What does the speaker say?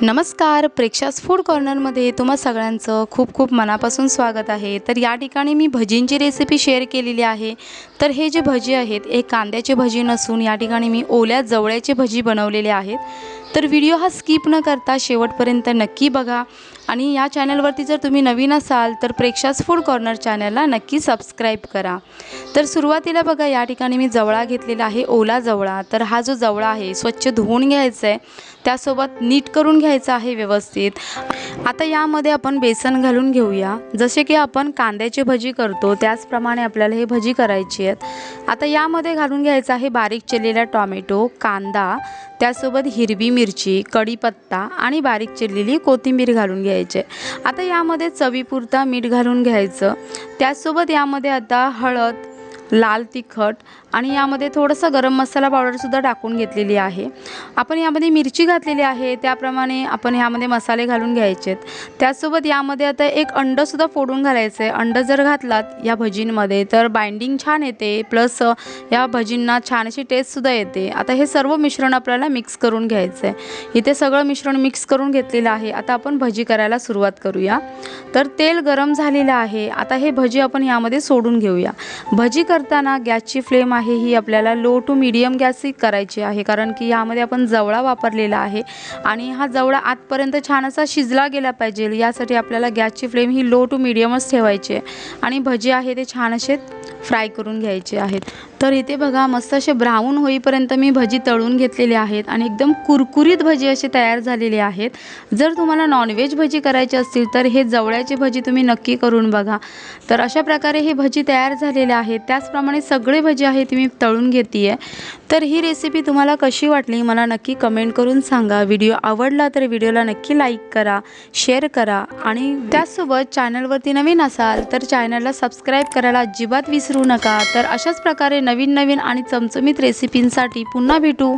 नमस्कार प्रेक्षास फूड कॉर्नरमध्ये तुम्हा सगळ्यांचं खूप खूप मनापासून स्वागत आहे. तर या ठिकाणी मी भजींची रेसिपी शेअर केलेली आहे. तर हे जे भजी आहेत हे कांद्याचे भजी नसून या ठिकाणी मी ओल्या जवळ्याचे भजी बनवलेले आहेत. तर व्हिडिओ हा स्किप न करता शेवटपर्यंत नक्की बघा. आणि या चॅनलवरती जर तुम्ही नवीन असाल तर प्रेक्षास फूड कॉर्नर चॅनलला नक्की सबस्क्राईब करा. तर सुरुवातीला बघा या ठिकाणी मी जवळा घेतलेला आहे ओला जवळा. तर हा जो जवळा आहे स्वच्छ धुवून घ्यायचा आहे. त्यासोबत नीट करून घ्यायचं आहे व्यवस्थित. आता यामध्ये आपण बेसन घालून घेऊया. जसे की आपण कांद्याची भजी करतो त्याचप्रमाणे आपल्याला हे भजी करायची आहेत. आता यामध्ये घालून घ्यायचं आहे बारीक चिरलेला टॉमॅटो कांदा त्यासोबत हिरवी मिरची कढीपत्ता आणि बारीक चिरलेली कोथिंबीर घालून घ्यायचे. आता यामध्ये चवीपुरता मीठ घालून घ्यायचं. त्याचसोबत यामध्ये आता हळद लाल तिखट आणि यामध्ये थोडंसं गरम मसाला पावडरसुद्धा टाकून घेतलेली आहे. आपण यामध्ये मिरची घातलेली आहे त्याप्रमाणे आपण ह्यामध्ये मसाले घालून घ्यायचे आहेत त्याचसोबत यामध्ये आता एक अंडंसुद्धा फोडून घालायचं आहे अंडं जर घातलात या भजींमध्ये तर बाइंडिंग छान येते प्लस या भजींना छान अशी टेस्टसुद्धा येते. आता हे सर्व मिश्रण आपल्याला मिक्स करून घ्यायचं आहे इथे सगळं मिश्रण मिक्स करून घेतलेलं आहे. आता आपण भजी करायला सुरुवात करूया. तर तेल गरम झालेलं आहे. आता हे भजी आपण यामध्ये सोडून घेऊया. भजी करताना गॅसची फ्लेम आहे. ही आपल्याला लो टू मिडियम गॅस करायची आहे. कारण की यामध्ये आपण जवळा वापरलेला आहे. आणि हा जवळा आतपर्यंत छान असा शिजला गेला पाहिजे. यासाठी आपल्याला गॅसची फ्लेम ही लो टू मिडियमच ठेवायची आहे. आणि भजी आहे ते छान असे फ्राय करून घ्यायचे आहेत. तर इथे बघा मस्त असे ब्राऊन होईपर्यंत मी भजी तळून घेतलेली आहेत आणि एकदम कुरकुरीत भजी असे तयार झालेले आहेत. जर तुम्हाला नॉनव्हेज भजी करायची असतील तर हे जवळ्याची भजी तुम्ही नक्की करून बघा. तर अशा प्रकारे हे भजी तयार झालेले आहेत. त्याचप्रमाणे सगळे भजी आहेत मी तळून घेते आहे तर ही रेसिपी तुम्हाला कशी वाटली मला नक्की कमेंट करून सांगा. व्हिडिओ आवडला तर व्हिडिओला नक्की लाईक करा शेअर करा आणि त्याचसोबत चॅनलवरती नवीन असाल तर चॅनलला सबस्क्राईब करायला अजिबात विसरू नका. तर अशाच प्रकारे नवीन नवीन आणि चमचमीत रेसिपींसाठी पुन्हा भेटू.